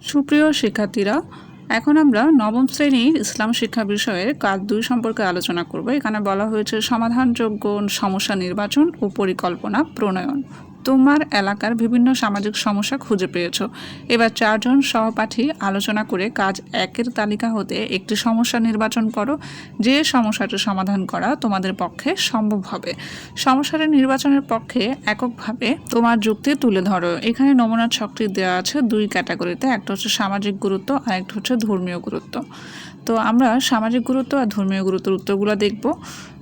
সুপ্রিয় শিক্ষার্থীরা, এখন আমরা নবম শ্রেণির ইসলাম শিক্ষা বিষয়ের কাজ দুই সম্পর্কে আলোচনা করব। এখানে বলা হয়েছে, সমাধানযোগ্য সমস্যা নির্বাচন ও পরিকল্পনা প্রণয়ন। তোমার এলাকার বিভিন্ন সামাজিক সমস্যা খুঁজে পেয়েছ। এবার চারজন সহপাঠী আলোচনা করে কাজ একের তালিকা হতে একটি সমস্যা নির্বাচন করো। যে সমস্যাটি সমাধান করা তোমাদের পক্ষে সম্ভব হবে। সমস্যাটি নির্বাচনের পক্ষে এককভাবে তোমার যুক্তি তুলে ধরো। এখানে নমুনা ছকটি দেওয়া আছে দুই ক্যাটাগরিতে। একটা হচ্ছে সামাজিক গুরুত্ব আর একটা হচ্ছে ধর্মীয় গুরুত্ব। তো আমরা সামাজিক গুরুত্ব আর ধর্মীয় গুরুত্বের উত্তরগুলো দেখব।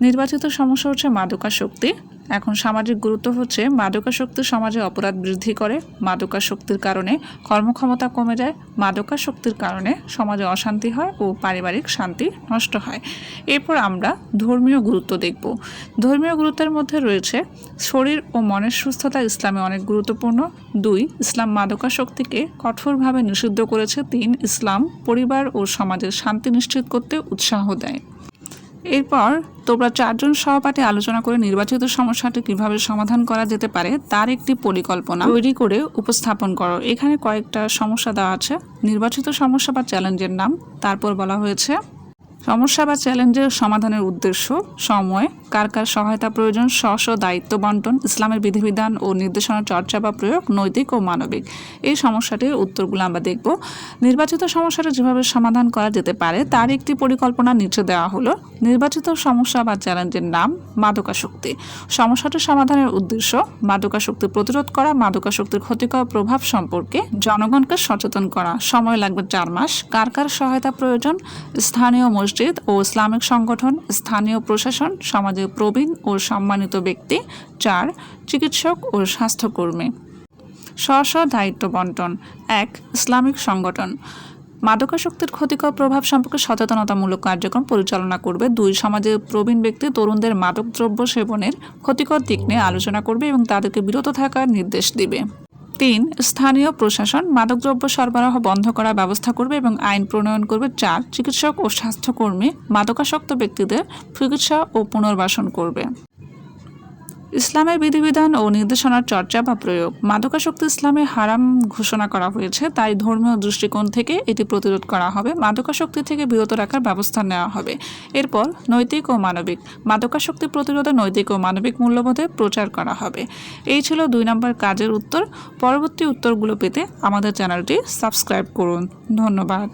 নির্বাচিত সমস্যা হচ্ছে মাদকাসক্তি। এখন সামাজিক গুরুত্ব হচ্ছে মাদকাসক্তি সমাজে অপরাধ বৃদ্ধি করে। মাদকাসক্তির কারণে কর্মক্ষমতা কমে যায়। মাদকাসক্তির কারণে সমাজে অশান্তি হয় ও পারিবারিক শান্তি নষ্ট হয়। এরপর আমরা ধর্মীয় গুরুত্ব দেখব। ধর্মীয় গুরুত্বের মধ্যে রয়েছে শরীর ও মনের সুস্থতা ইসলামে অনেক গুরুত্বপূর্ণ। দুই, ইসলাম মাদকাসক্তিকে কঠোরভাবে নিষিদ্ধ করেছে। তিন, ইসলাম পরিবার ও সমাজের শান্তি নিশ্চিত করতে উৎসাহ দেয়। এরপর তোমরা চারজন সহপাঠে আলোচনা করে নির্বাচিত সমস্যাটি কীভাবে সমাধান করা যেতে পারে তার একটি পরিকল্পনা তৈরি করে উপস্থাপন করো। এখানে কয়েকটা সমস্যা দেওয়া আছে। নির্বাচিত সমস্যা বা চ্যালেঞ্জের নাম। তারপর বলা হয়েছে, সমস্যা বা চ্যালেঞ্জের সমাধানের উদ্দেশ্য, সময় কার কার সহায়তা প্রয়োজন স্ব স্ব দায়িত্ব বন্টন, ইসলামের বিধিবিধান ও নির্দেশনা, চর্চা বা প্রয়োগ, নৈতিক ও মানবিক। এই সমস্যাটির উত্তরগুলো আমরা দেখব। নির্বাচিত সমস্যাটা যেভাবে সমাধান করা যেতে পারে, তার একটি পরিকল্পনা নিচে দেওয়া হলো। নির্বাচিত সমস্যা বা চ্যালেঞ্জের নাম মাদকাসক্তি। সমস্যাটির সমাধানের উদ্দেশ্য মাদকাসক্তি প্রতিরোধ করা, মাদকাসক্তির ক্ষতিকর প্রভাব সম্পর্কে জনগণকে সচেতন করা। সময় লাগবে চার মাস। কার কার সহায়তা প্রয়োজন? স্থানীয় মসজিদ ও ইসলামিক সংগঠন, স্থানীয় প্রশাসন, সমাজের প্রবীণ ও সম্মানিত ব্যক্তি, চার, চিকিৎসক ও স্বাস্থ্যকর্মী। স্ব স্ব দায়িত্ব বন্টন এক, ইসলামিক সংগঠন। মাদকাসক্তির ক্ষতিকর প্রভাব সম্পর্কে সচেতনতামূলক কার্যক্রম পরিচালনা করবে দুই সমাজে প্রবীণ ব্যক্তি। তরুণদের মাদকদ্রব্য সেবনের ক্ষতিকর দিক নিয়ে আলোচনা করবে এবং তাদেরকে বিরত থাকার নির্দেশ দিবে। তিন, স্থানীয় প্রশাসন মাদকদ্রব্য সরবরাহ বন্ধ করার ব্যবস্থা করবে এবং আইন প্রণয়ন করবে। চার, চিকিৎসক ও স্বাস্থ্যকর্মী মাদকাসক্ত ব্যক্তিদের চিকিৎসা ও পুনর্বাসন করবে। ইসলামের বিধিবিধান ও নির্দেশনার চর্চা বা প্রয়োগ। মাদকাসক্তি ইসলামে হারাম ঘোষণা করা হয়েছে, তাই ধর্মীয় দৃষ্টিকোণ থেকে এটি প্রতিরোধ করা হবে। মাদকাসক্তি থেকে বিরত রাখার ব্যবস্থা নেওয়া হবে। এরপর নৈতিক ও মানবিক। মাদকাসক্তি প্রতিরোধে নৈতিক ও মানবিক মূল্যবোধে প্রচার করা হবে। এই ছিল দুই নম্বর কাজের উত্তর। পরবর্তী উত্তরগুলো পেতে আমাদের চ্যানেলটি সাবস্ক্রাইব করুন। ধন্যবাদ।